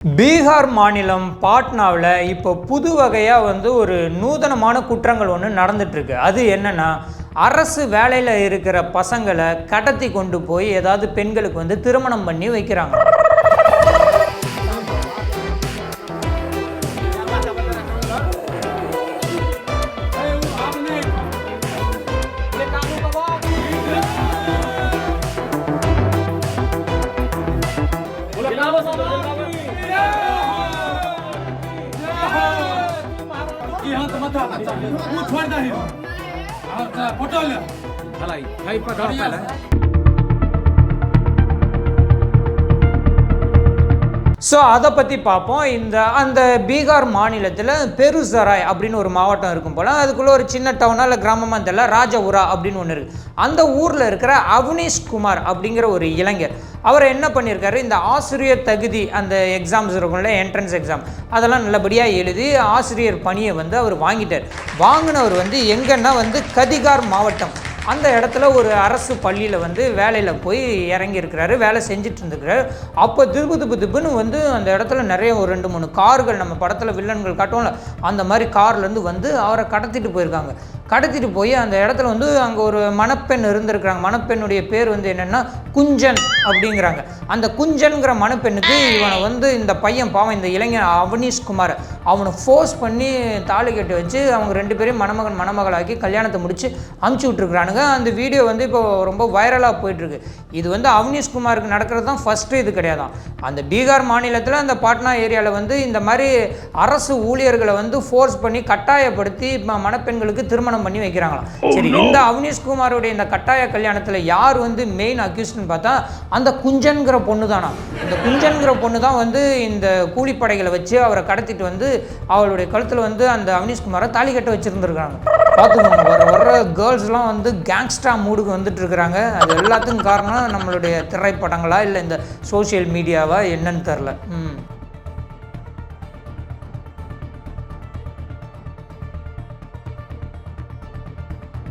பீகார் மாநிலம் பாட்னாவில் இப்போ புது வகையாக வந்து ஒரு நூதனமான குற்றங்கள் ஒன்று நடந்துட்டுருக்கு. அது என்னென்னா அரசு வேலையில் இருக்கிற பசங்களை கடத்தி கொண்டு போய் ஏதாவது பெண்களுக்கு வந்து திருமணம் பண்ணி வைக்கிறாங்க. हात मथा तू छोड ஸோ அதை பற்றி பார்ப்போம். இந்த அந்த பீகார் மாநிலத்தில் பெருசராய் அப்படின்னு ஒரு மாவட்டம் இருக்கும் போல் அதுக்குள்ளே ஒரு சின்ன டவுனா இல்லை கிராமமாக தெரியல ராஜபுரா அப்படின்னு ஒன்று இருக்குது அந்த ஊரில் இருக்கிற அவனீஷ் குமார் அப்படிங்கிற ஒரு இளைஞர் அவர் என்ன பண்ணியிருக்காரு இந்த ஆசிரியர் தகுதி அந்த எக்ஸாம்ஸ் இருக்கும்ல என்ட்ரன்ஸ் எக்ஸாம் அதெல்லாம் நல்லபடியாக எழுதி ஆசிரியர் பணியை வந்து அவர் வாங்கிட்டார். வாங்கினவர் வந்து எங்கன்னா வந்து கதிகார் மாவட்டம். அந்த இடத்துல ஒரு அரசு பள்ளியில் வந்து வேலையில் போய் இறங்கி இருக்கிறாரு வேலை செஞ்சுட்டு இருந்துக்கிறாரு அப்போ திருப்பு திப்பு திப்புன்னு வந்து அந்த இடத்துல நிறைய ஒரு ரெண்டு மூணு கார்கள் நம்ம படத்தில் வில்லன்கள் காட்டுவோம்ல அந்த மாதிரி கார்லேருந்து வந்து அவரை கடத்திட்டு போயிருக்காங்க. கடத்திட்டு போய் அந்த இடத்துல வந்து அங்கே ஒரு மணப்பெண் இருந்திருக்கிறாங்க. மணப்பெண்ணுடைய பேர் வந்து என்னென்னா குஞ்சன் அப்படிங்கிறாங்க. அந்த குஞ்சன்கிற மணப்பெண்ணுக்கு இவனை வந்து இந்த பையன் பாவம் இந்த இளைஞன் அவனீஷ் குமார் அவனை ஃபோர்ஸ் பண்ணி தாலி கட்டி வச்சு அவங்க ரெண்டு பேரையும் மணமகன் மணமகளாக்கி கல்யாணத்தை முடித்து அமுச்சு விட்ருக்குறானுங்க அந்த வீடியோ வந்து இப்போ ரொம்ப வைரலாக போயிட்டுருக்கு. இது வந்து அவனீஷ் குமாருக்கு நடக்கிறது தான் ஃபஸ்ட்டு இது கிடையாதான் அந்த பீகார் மாநிலத்தில் அந்த பாட்னா ஏரியாவில் வந்து இந்த மாதிரி அரசு ஊழியர்களை வந்து ஃபோர்ஸ் பண்ணி கட்டாயப்படுத்தி மணப்பெண்களுக்கு திருமணம் பண்ணி வைக்கிறாங்களாம். சரி இந்த அவனீஷ் குமாரோடைய இந்த கட்டாய கல்யாணத்தில் யார் வந்து மெயின் அக்யூஸ்ட்னு பார்த்தா அந்த குஞ்சன்கிற பொண்ணு தானா இந்த குஞ்சன்கிற பொண்ணு தான் வந்து இந்த கூலிப்படைகளை வச்சு அவரை கடத்திட்டு வந்து அவளுடைய கழுத்தில் வந்து அந்த அவனீஷ் குமாரை தாலி கட்ட வச்சுருந்துருக்காங்க. பார்த்துக்கோங்க வர வர்ற கேர்ள்ஸ்லாம் வந்து கேங்ஸ்டா மூடுக்கு வந்துட்டு இருக்கிறாங்க. அது எல்லாத்துக்கும் காரணம் நம்மளுடைய திரைப்படங்களா இல்லை இந்த சோஷியல் மீடியாவா என்னன்னு தெரில ம்.